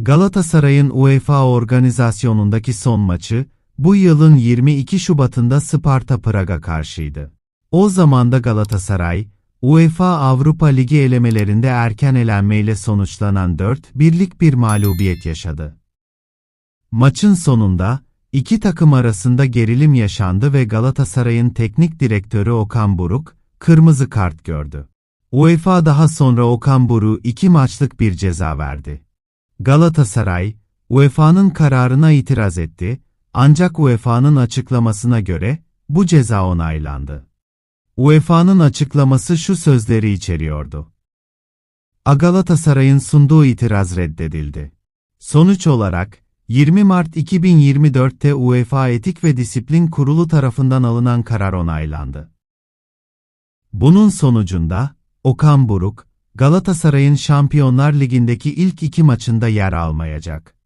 Galatasaray'ın UEFA organizasyonundaki son maçı, bu yılın 22 Şubat'ında Sparta Prag'a karşıydı. O zaman da Galatasaray, UEFA Avrupa Ligi elemelerinde erken elenmeyle sonuçlanan 4-1'lik bir mağlubiyet yaşadı. Maçın sonunda, iki takım arasında gerilim yaşandı ve Galatasaray'ın teknik direktörü Okan Buruk, kırmızı kart gördü. UEFA daha sonra Okan Buruk'a iki maçlık bir ceza verdi. Galatasaray, UEFA'nın kararına itiraz etti, ancak UEFA'nın açıklamasına göre, bu ceza onaylandı. UEFA'nın açıklaması şu sözleri içeriyordu. A Galatasaray'ın sunduğu itiraz reddedildi. Sonuç olarak, 20 Mart 2024'te UEFA Etik ve Disiplin Kurulu tarafından alınan karar onaylandı. Bunun sonucunda, Okan Buruk, Galatasaray'ın Şampiyonlar Ligi'ndeki ilk iki maçında yer almayacak.